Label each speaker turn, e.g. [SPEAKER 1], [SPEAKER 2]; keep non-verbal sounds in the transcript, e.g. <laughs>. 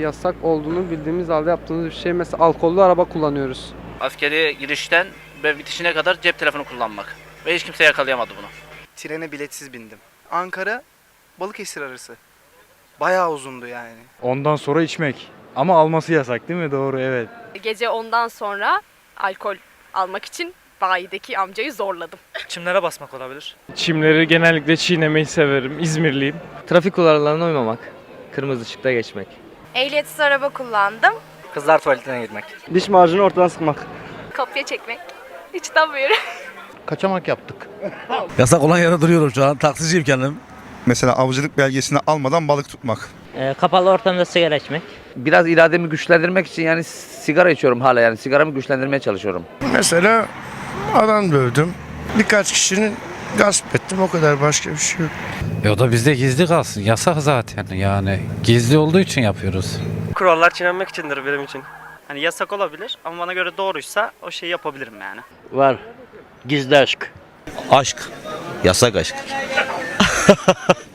[SPEAKER 1] yasak olduğunu bildiğimiz halde yaptığımız bir şey mesela alkollü araba kullanıyoruz.
[SPEAKER 2] Askeri girişten ve bitişine kadar cep telefonu kullanmak. Ve hiç kimse yakalayamadı bunu.
[SPEAKER 3] Trene biletsiz bindim. Ankara Balıkesir arası. Bayağı uzundu yani.
[SPEAKER 4] Ondan sonra içmek. Ama alması yasak değil mi? Doğru evet.
[SPEAKER 5] Gece ondan sonra alkol almak için bayideki amcayı zorladım.
[SPEAKER 6] Çimlere basmak olabilir.
[SPEAKER 7] Çimleri genellikle çiğnemeyi severim. İzmirliyim.
[SPEAKER 8] Trafik kurallarına uymamak. Kırmızı ışıkta geçmek.
[SPEAKER 5] Ehliyetsiz araba kullandım.
[SPEAKER 2] Kızlar tuvaletine girmek.
[SPEAKER 1] Diş macunu ortadan sıkmak.
[SPEAKER 5] Kopya çekmek. Hiç tanımıyorum. <laughs>
[SPEAKER 9] Kaçamak yaptık.
[SPEAKER 10] Yasak olan yere duruyorum şu an. Taksiciyim kendim.
[SPEAKER 9] Mesela avcılık belgesini almadan balık tutmak.
[SPEAKER 8] kapalı ortamda sigara içmek.
[SPEAKER 2] Biraz irademi güçlendirmek için yani sigara içiyorum hala yani sigaramı güçlendirmeye çalışıyorum.
[SPEAKER 9] Mesela adam dövdüm. Birkaç kişinin gasp ettim o kadar başka bir şey yok.
[SPEAKER 10] E o da bizde gizli kalsın. Yasak zaten yani. Gizli olduğu için yapıyoruz.
[SPEAKER 6] Kurallar çiğnenmek içindir benim için. Hani yasak olabilir ama bana göre doğruysa o şeyi yapabilirim yani.
[SPEAKER 8] Var. Gizli aşk.
[SPEAKER 10] Aşk. Yasak aşk. <laughs>